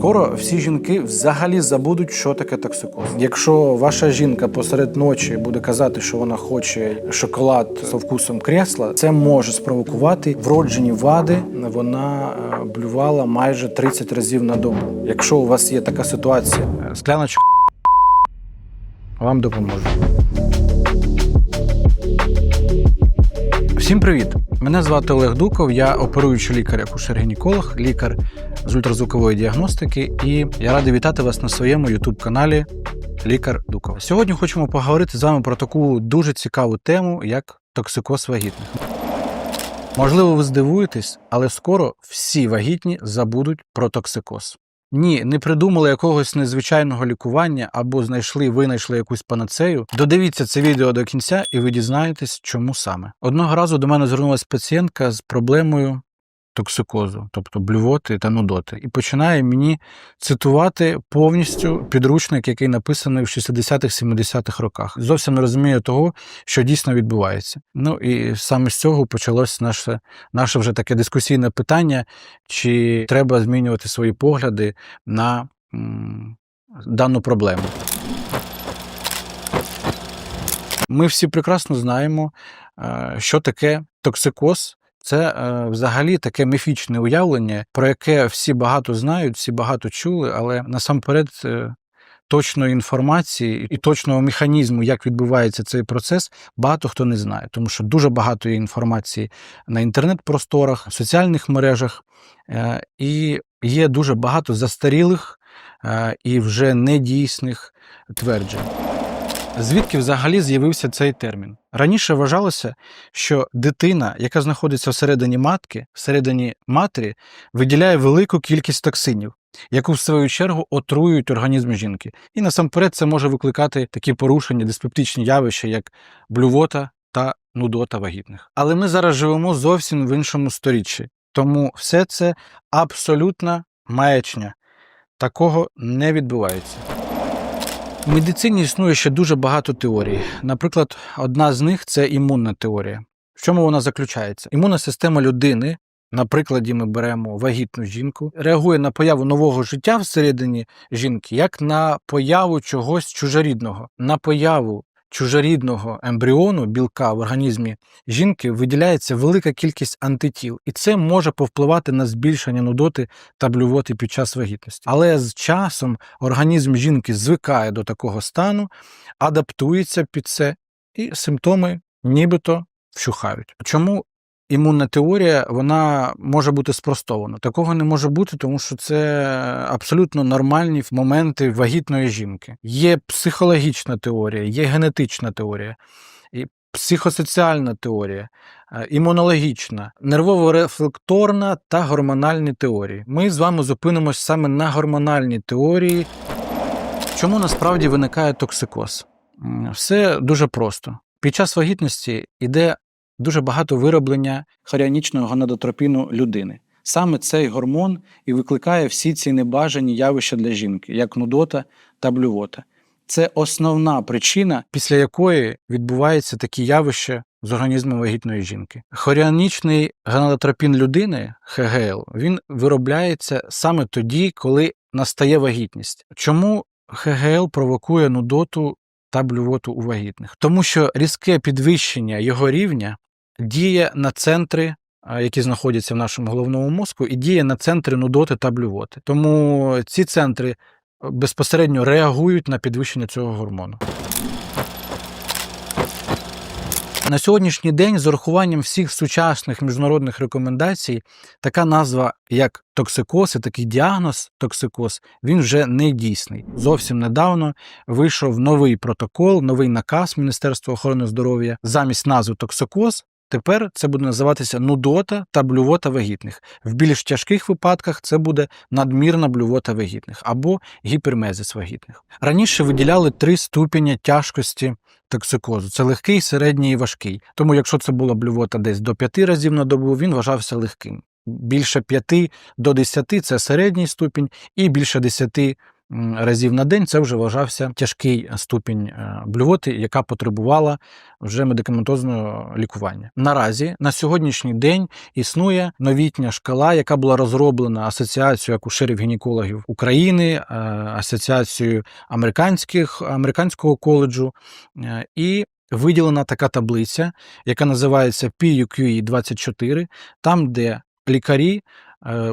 Скоро всі жінки взагалі забудуть, що таке токсикоз. Якщо ваша жінка посеред ночі буде казати, що вона хоче шоколад з вкусом кресла, це може спровокувати вроджені вади. Вона е, блювала майже 30 разів на добу. Якщо у вас є така ситуація, е, скляночка вам допоможе. Всім привіт! Мене звати Олег Дуков, я оперуючий лікар, акушер-гінеколог, лікар з ультразвукової діагностики, і я радий вітати вас на своєму youtube каналі Лікар Дуков. Сьогодні хочемо поговорити з вами про таку дуже цікаву тему, як токсикоз вагітних. Можливо, ви здивуєтесь, але скоро всі вагітні забудуть про токсикоз. Ні, не придумали якогось незвичайного лікування або знайшли, винайшли якусь панацею. Додивіться це відео до кінця, і ви дізнаєтесь, чому саме. Одного разу до мене звернулася пацієнтка з проблемою токсикозу, тобто блювоти та нудоти, і починає мені цитувати повністю підручник, який написаний в 60-х, 70-х роках. Зовсім не розуміє того, що дійсно відбувається. Ну і саме з цього почалось наше, наше вже таке дискусійне питання, чи треба змінювати свої погляди на м, дану проблему. Ми всі прекрасно знаємо, е, що таке токсикоз. Це е, взагалі таке міфічне уявлення, про яке всі багато знають, всі багато чули, але насамперед е, точної інформації і точного механізму, як відбувається цей процес, багато хто не знає, тому що дуже багато є інформації на інтернет-просторах, в соціальних мережах, е, і є дуже багато застарілих і вже недійсних тверджень. Звідки взагалі з'явився цей термін? Раніше вважалося, що дитина, яка знаходиться всередині матки, всередині матері, виділяє велику кількість токсинів, яку в свою чергу отруюють організм жінки. І насамперед це може викликати такі порушення, диспептичні явища, як блювота та нудота вагітних. Але ми зараз живемо зовсім в іншому сторіччі, тому все це абсолютна маячня. Такого не відбувається. В медицині існує ще дуже багато теорій. Наприклад, одна з них це імунна теорія. В чому вона заключається? Імунна система людини, на прикладі ми беремо вагітну жінку, реагує на появу нового життя всередині жінки, як на появу чогось чужорідного, на появу чужорідного ембріону, білка в організмі жінки виділяється велика кількість антитіл, і це може повпливати на збільшення нудоти та блювоти під час вагітності. Але з часом організм жінки звикає до такого стану, адаптується під це, і симптоми нібито вщухають. Чому імунна теорія вона може бути спростована? Такого не може бути, тому що це абсолютно нормальні моменти вагітної жінки. Є психологічна теорія, є генетична теорія. І Психосоціальна теорія, е, імунологічна, нервово-рефлекторна та гормональні теорії. Ми з вами зупинимось саме на гормональній теорії. Чому насправді виникає токсикоз? Все дуже просто. Під час вагітності йде дуже багато вироблення хоріанічного гонадотропіну людини. Саме цей гормон і викликає всі ці небажані явища для жінки, як нудота та блювота. Це основна причина, після якої відбуваються такі явища з організмом вагітної жінки. Хоріанічний гонадотропін людини, ХГЛ, він виробляється саме тоді, коли настає вагітність. Чому ХГЛ провокує нудоту та блювоту у вагітних? Тому що різке підвищення його рівня діє на центри, які знаходяться в нашому головному мозку, і діє на центри нудоти та блювоти. Тому ці центри безпосередньо реагують на підвищення цього гормону. На сьогоднішній день, з урахуванням всіх сучасних міжнародних рекомендацій, така назва, як токсикоз, і такий діагноз токсикоз, він вже не дійсний. Зовсім недавно вийшов новий протокол, новий наказ Міністерства охорони здоров'я замість назви токсикоз. Тепер це буде називатися нудота та блювота вагітних. В більш тяжких випадках це буде надмірна блювота вагітних або гіпермезис вагітних. Раніше виділяли три ступеня тяжкості токсикозу: це легкий, середній і важкий. Тому, якщо це була блювота десь до 5 разів на добу, він вважався легким. Більше 5 до 10 – це середній ступінь, і більше 10 м, разів на день це вже вважався тяжкий ступінь е, блювоти, яка потребувала вже медикаментозного лікування. Наразі на сьогоднішній день існує новітня шкала, яка була розроблена Асоціацією акушерів-гінекологів України, е, Асоціацією американських американського коледжу е, і. Виділена така таблиця, яка називається PUQE 24, там, де лікарі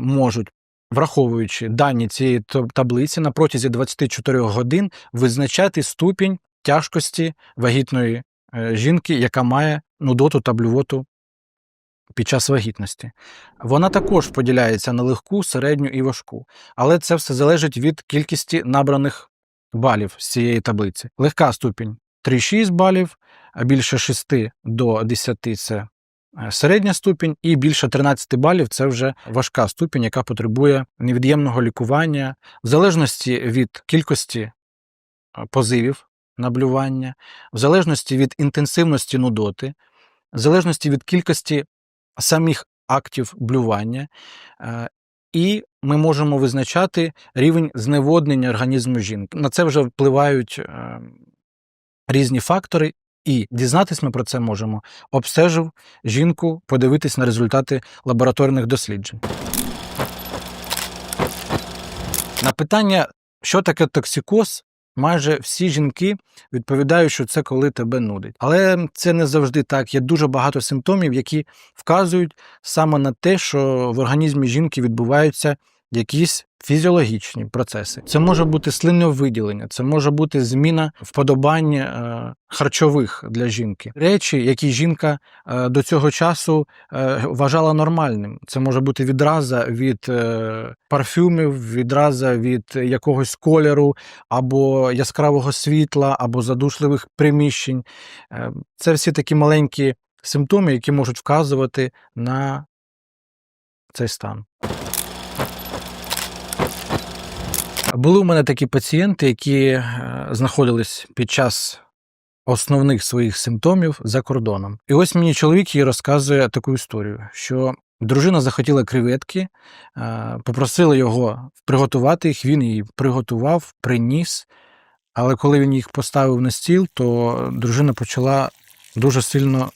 можуть, враховуючи дані цієї таблиці, на протязі 24 годин визначати ступінь тяжкості вагітної е, жінки, яка має нудоту та блювоту під час вагітності. Вона також поділяється на легку, середню і важку, але це все залежить від кількості набраних балів з цієї таблиці. Легка ступінь 3-6 балів, а більше 6 до 10 це середня ступінь, і більше 13 балів це вже важка ступінь, яка потребує невід'ємного лікування в залежності від кількості е, позивів на блювання, в залежності від інтенсивності нудоти, в залежності від кількості самих актів блювання, е, і ми можемо визначати рівень зневоднення організму жінки. На це вже впливають е, різні фактори, і дізнатись ми про це можемо, обстежив жінку, подивитись на результати лабораторних досліджень. На питання, що таке токсикоз, майже всі жінки відповідають, що це коли тебе нудить. Але це не завжди так. Є дуже багато симптомів, які вказують саме на те, що в організмі жінки відбуваються якісь фізіологічні процеси. Це може бути слиновиділення, це може бути зміна вподобань е, харчових для жінки. Речі, які жінка е, до цього часу е, вважала нормальним. Це може бути відраза від парфюмів, відраза від якогось кольору, або яскравого світла, або задушливих приміщень. Це всі такі маленькі симптоми, які можуть вказувати на цей стан. Були у мене такі пацієнти, які е, знаходились під час основних своїх симптомів за кордоном. І ось мені чоловік їй розказує таку історію, що дружина захотіла креветки, е, попросила його приготувати їх, він її приготував, приніс. Але коли він їх поставив на стіл, то дружина почала дуже сильно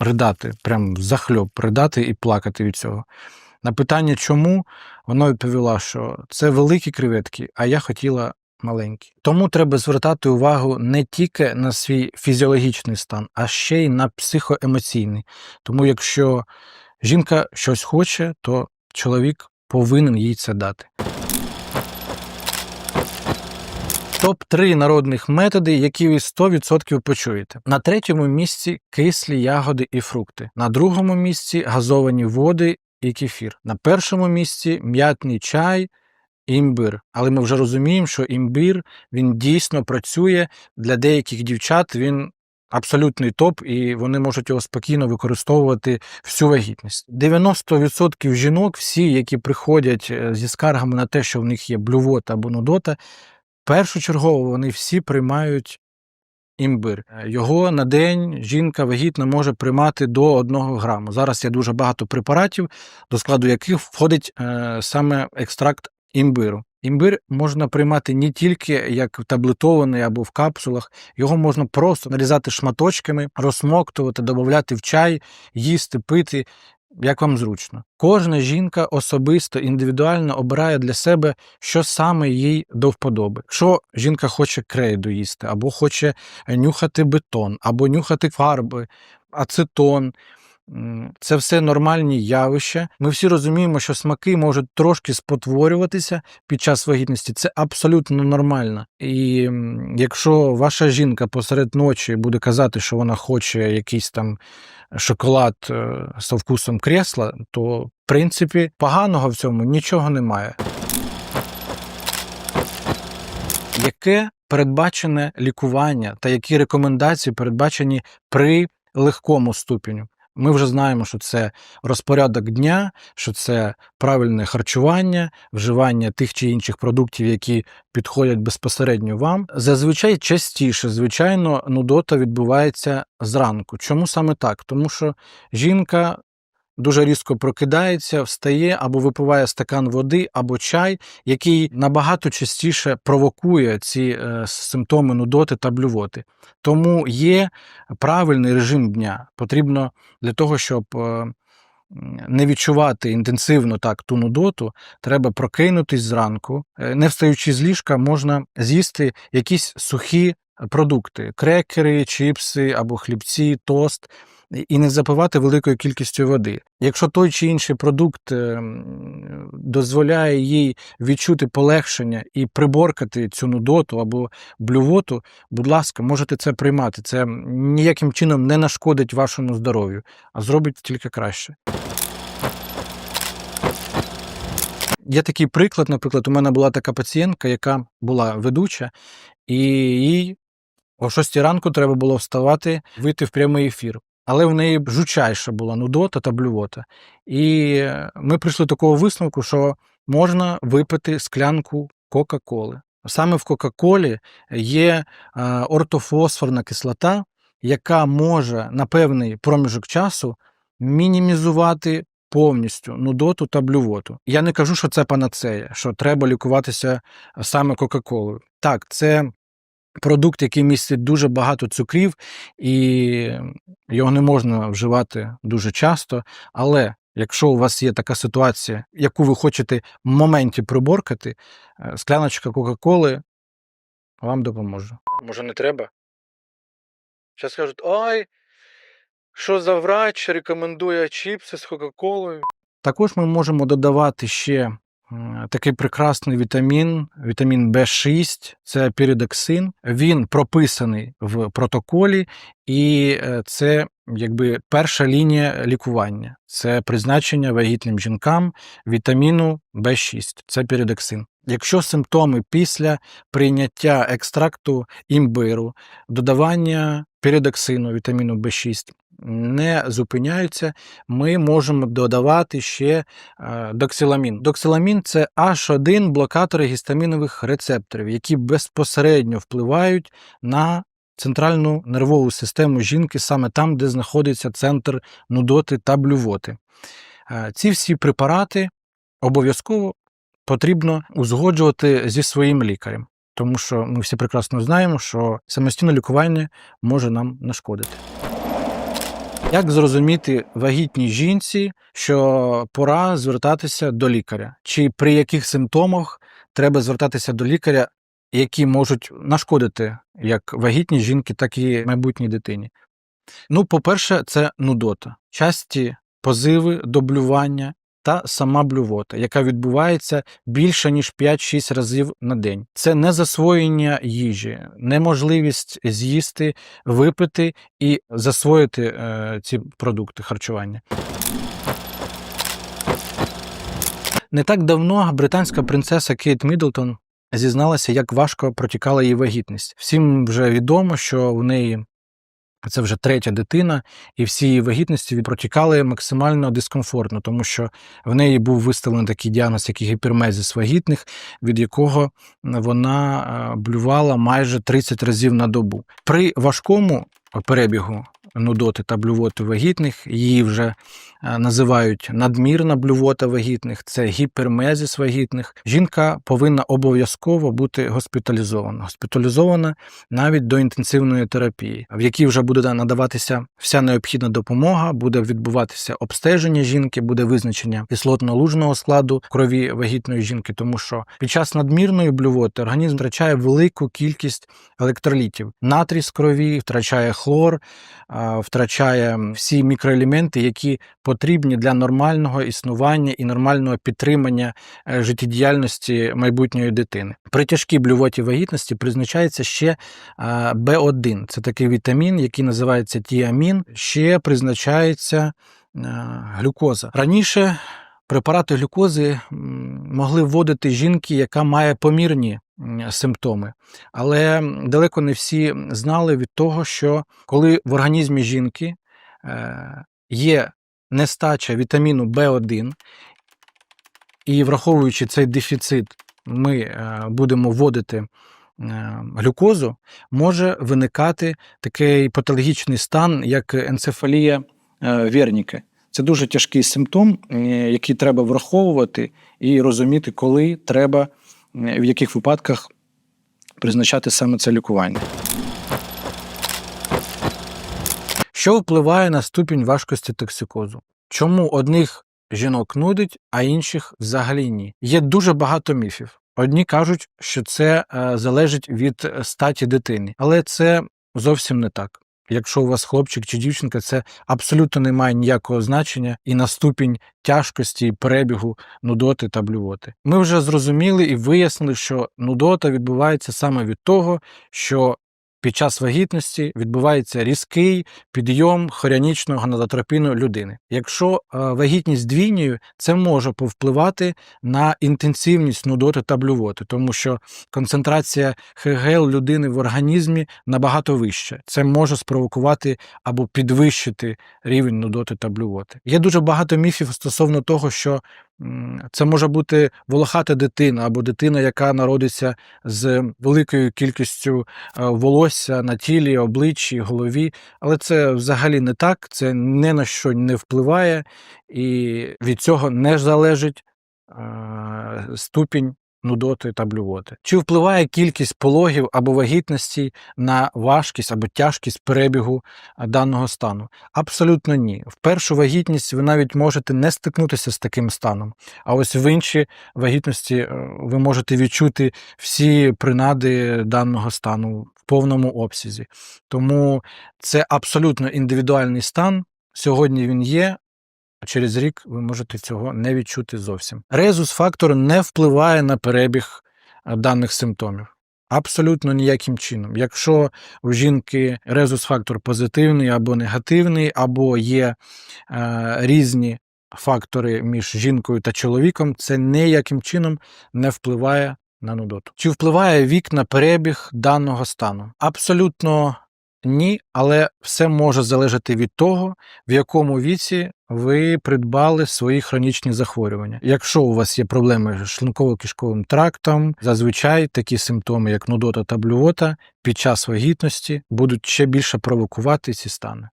ридати, прям захльоп ридати і плакати від цього. На питання, чому, вона відповіла, що це великі креветки, а я хотіла маленькі. Тому треба звертати увагу не тільки на свій фізіологічний стан, а ще й на психоемоційний. Тому якщо жінка щось хоче, то чоловік повинен їй це дати. Топ-3 народних методи, які ви 100% почуєте. На третьому місці кислі ягоди і фрукти. На другому місці газовані води і кефір. На першому місці м'ятний чай імбир. Але ми вже розуміємо, що імбир він дійсно працює для деяких дівчат. Він абсолютний топ, і вони можуть його спокійно використовувати всю вагітність. 90% жінок, всі, які приходять е, зі скаргами на те, що в них є блювота або нудота, першочергово вони всі приймають імбир. Е, Його на день жінка вагітна може приймати до 1 граму. Зараз є дуже багато препаратів, до складу яких входить е, саме екстракт імбиру. Імбир можна приймати не тільки як таблетований або в капсулах, його можна просто нарізати шматочками, розсмоктувати, додати в чай, їсти, пити. Як вам зручно, кожна жінка особисто індивідуально обирає для себе, що саме їй до вподоби. Якщо жінка хоче крейду їсти, або хоче нюхати бетон, або нюхати фарби, ацетон. Це все нормальні явища. Ми всі розуміємо, що смаки можуть трошки спотворюватися під час вагітності. Це абсолютно нормально. І якщо ваша жінка посеред ночі буде казати, що вона хоче якийсь там шоколад е, з вкусом кресла, то в принципі поганого в цьому нічого немає. Яке передбачене лікування та які рекомендації передбачені при легкому ступеню? Ми вже знаємо, що це розпорядок дня, що це правильне харчування, вживання тих чи інших продуктів, які підходять безпосередньо вам. Зазвичай частіше, звичайно, нудота відбувається зранку. Чому саме так? Тому що жінка дуже різко прокидається, встає або випиває стакан води, або чай, який набагато частіше провокує ці е, симптоми нудоти та блювоти. Тому є правильний режим дня. Потрібно для того, щоб е, не відчувати інтенсивно так ту нудоту, треба прокинутись зранку. Е, Не встаючи з ліжка, можна з'їсти якісь сухі продукти: крекери, чіпси або хлібці, тост. І не запивати великою кількістю води. Якщо той чи інший продукт е, дозволяє їй відчути полегшення і приборкати цю нудоту або блювоту, будь ласка, можете це приймати. Це ніяким чином не нашкодить вашому здоров'ю, а зробить тільки краще. Є такий приклад, наприклад, у мене була така пацієнтка, яка була ведуча, і їй о 6 ранку треба було вставати, вийти в прямий ефір. Але в неї жучайша була нудота та блювота. І е, ми прийшли до такого висновку, що можна випити склянку Кока-Коли. Саме в Кока-Колі є е, ортофосфорна кислота, яка може на певний проміжок часу мінімізувати повністю нудоту та блювоту. Я не кажу, що це панацея, що треба лікуватися саме Кока-Колою. Так, це продукт, який містить дуже багато цукрів, і його не можна вживати дуже часто. Але якщо у вас є така ситуація, яку ви хочете в моменті приборкати, е, скляночка Кока-Коли вам допоможе. Може, не треба? Зараз кажуть, ой, що за врач рекомендує чіпси з Кока-Колою. Також ми можемо додавати ще такий прекрасний вітамін, вітамін В6, це піридоксин. Він прописаний в протоколі, і е, це якби перша лінія лікування. Це призначення вагітним жінкам вітаміну В6, це піридоксин. Якщо симптоми після прийняття екстракту імбиру, додавання піридоксину, вітаміну В6 не зупиняються, ми можемо додавати ще е, доксиламін. Доксиламін це H1 блокатори гістамінових рецепторів, які безпосередньо впливають на центральну нервову систему жінки саме там, де знаходиться центр нудоти та блювоти. Е, Ці всі препарати обов'язково потрібно узгоджувати зі своїм лікарем, тому що ми всі прекрасно знаємо, що самостійне лікування може нам нашкодити. Як зрозуміти вагітній жінці, що пора звертатися до лікаря? Чи при яких симптомах треба звертатися до лікаря, які можуть нашкодити як вагітній жінки, так і майбутній дитині? Ну, по-перше, це нудота, часті позиви до блювання та сама блювота, яка відбувається більше ніж 5-6 разів на день. Це не засвоєння їжі, неможливість з'їсти, випити і засвоїти е, ці продукти харчування. Не так давно британська принцеса Кейт Міддлтон зізналася, як важко протікала її вагітність. Всім вже відомо, що в неї це вже третя дитина, і всі її вагітності протікали максимально дискомфортно, тому що в неї був виставлений такий діагноз, як гіпермезіс вагітних, від якого вона е, блювала майже 30 разів на добу. При важкому перебігу нудоти та блювоти вагітних її вже е, називають надмірна блювота вагітних, це гіпермезіс вагітних. Жінка повинна обов'язково бути госпіталізована. Госпіталізована навіть до інтенсивної терапії, в якій вже буде надаватися вся необхідна допомога, буде відбуватися обстеження жінки, буде визначення кислотно-лужного складу крові вагітної жінки, тому що під час надмірної блювоти організм втрачає велику кількість електролітів. Натрій з крові, втрачає хлор, втрачає всі мікроелементи, які потрібні для нормального існування і нормального підтримання е, життєдіяльності майбутньої дитини. При тяжкій блювоті вагітності призначається ще Б1. Це такий вітамін, який називається тіамін. Ще призначається глюкоза. Раніше препарати глюкози могли вводити жінки, яка має помірні симптоми. Але далеко не всі знали від того, що коли в організмі жінки е, є нестача вітаміну В1, і враховуючи цей дефіцит, ми е, будемо вводити е, глюкозу, може виникати такий патологічний стан, як енцефалія Верніке. Це дуже тяжкий симптом, який треба враховувати і розуміти, коли треба, в яких випадках призначати саме це лікування. Що впливає на ступінь важкості токсикозу? Чому одних жінок нудить, а інших взагалі ні? Є дуже багато міфів. Одні кажуть, що це е, залежить від е, статі дитини, але це зовсім не так. Якщо у вас хлопчик чи дівчинка, це абсолютно не має ніякого значення і на ступінь тяжкості і перебігу нудоти та блювоти. Ми вже зрозуміли і вияснили, що нудота відбувається саме від того, що під час вагітності відбувається різкий підйом хоріанічного гонадотропіну людини. Якщо е, вагітність двійньою, це може повпливати на інтенсивність нудоти та блювоти, тому що концентрація ХГЛ людини в організмі набагато вища. Це може спровокувати або підвищити рівень нудоти та блювоти. Є дуже багато міфів стосовно того, що це може бути волохата дитина або дитина, яка народиться з великою кількістю е, волосся на тілі, обличчі, голові. Але це взагалі не так, це ні на що не впливає, і від цього не залежить е, ступінь нудоти та блювоти. Чи впливає кількість пологів або вагітності на важкість або тяжкість перебігу даного стану? Абсолютно ні. В першу вагітність ви навіть можете не стикнутися з таким станом, а ось в інші вагітності е, ви можете відчути всі принади даного стану в повному обсязі. Тому це абсолютно індивідуальний стан. Сьогодні він є. А через рік ви можете цього не відчути зовсім. Резус-фактор не впливає на перебіг е, даних симптомів. Абсолютно ніяким чином. Якщо у жінки резус-фактор позитивний або негативний, або є е, різні фактори між жінкою та чоловіком, це ніяким чином не впливає на нудоту. Чи впливає вік на перебіг даного стану? Абсолютно ні, але все може залежати від того, в якому віці ви придбали свої хронічні захворювання. Якщо у вас є проблеми з шлунково-кишковим трактом, зазвичай такі симптоми, як нудота та блювота, під час вагітності будуть ще більше провокувати ці стани.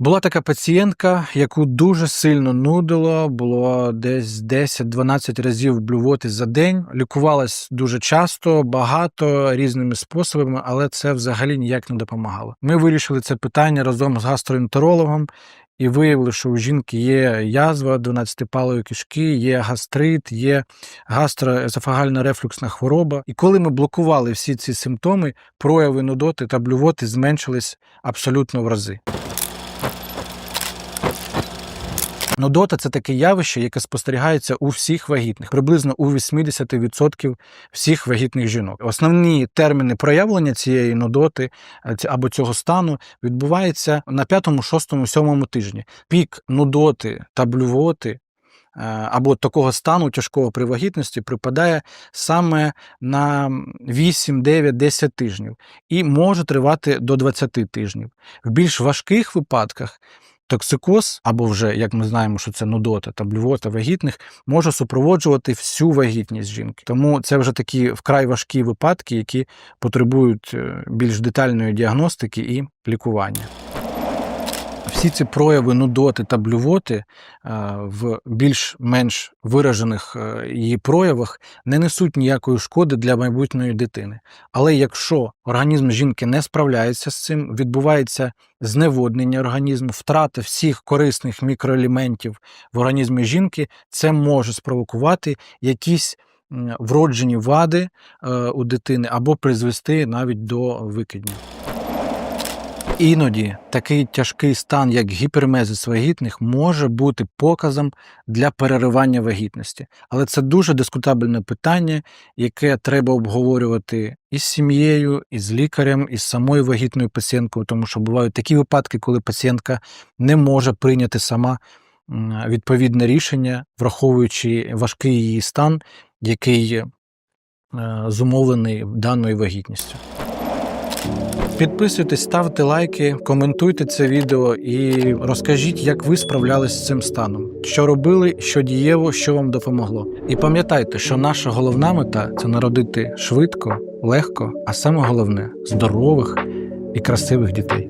Була така пацієнтка, яку дуже сильно нудило, було десь 10-12 разів блювоти за день. Лікувалась дуже часто, багато різними способами, але це взагалі ніяк не допомагало. Ми вирішили це питання разом з гастроентерологом і виявили, що у жінки є язва 12-палої кишки, є гастрит, є гастроезофагальна рефлюксна хвороба. І коли ми блокували всі ці симптоми, прояви нудоти та блювоти зменшились абсолютно в рази. Нудота це таке явище, яке спостерігається у всіх вагітних, приблизно у 80% всіх вагітних жінок. Основні терміни проявлення цієї нудоти е, або цього стану відбуваються на 5, 6, 7 тижні. Пік нудоти та блювоти. е, Або такого стану тяжкого при вагітності припадає саме на 8, 9, 10 тижнів і може тривати до 20 тижнів. В більш важких випадках Токсикоз, або вже, як ми знаємо, що це нудота та блювота вагітних, може супроводжувати всю вагітність жінки. Тому це вже такі вкрай важкі випадки, які потребують е, більш детальної діагностики і лікування. Всі ці прояви нудоти та блювоти е, в більш-менш виражених е, її проявах не несуть ніякої шкоди для майбутньої дитини. Але якщо організм жінки не справляється з цим, відбувається зневоднення організму, втрата всіх корисних мікроелементів в організмі жінки, це може спровокувати якісь вроджені вади е, у дитини або призвести навіть до викидня. Іноді такий тяжкий стан, як гіпермезис вагітних, може бути показом для переривання вагітності. Але це дуже дискутабельне питання, яке треба обговорювати із сім'єю, із лікарем, із самою вагітною пацієнткою, тому що бувають такі випадки, коли пацієнтка не може прийняти сама відповідне рішення, враховуючи важкий її стан, який е, зумовлений даною вагітністю. Підписуйтесь, ставте лайки, коментуйте це відео і розкажіть, як ви справлялись з цим станом, що робили, що дієво, що вам допомогло. І пам'ятайте, що наша головна мета це народити швидко, легко, а саме головне здорових і красивих дітей.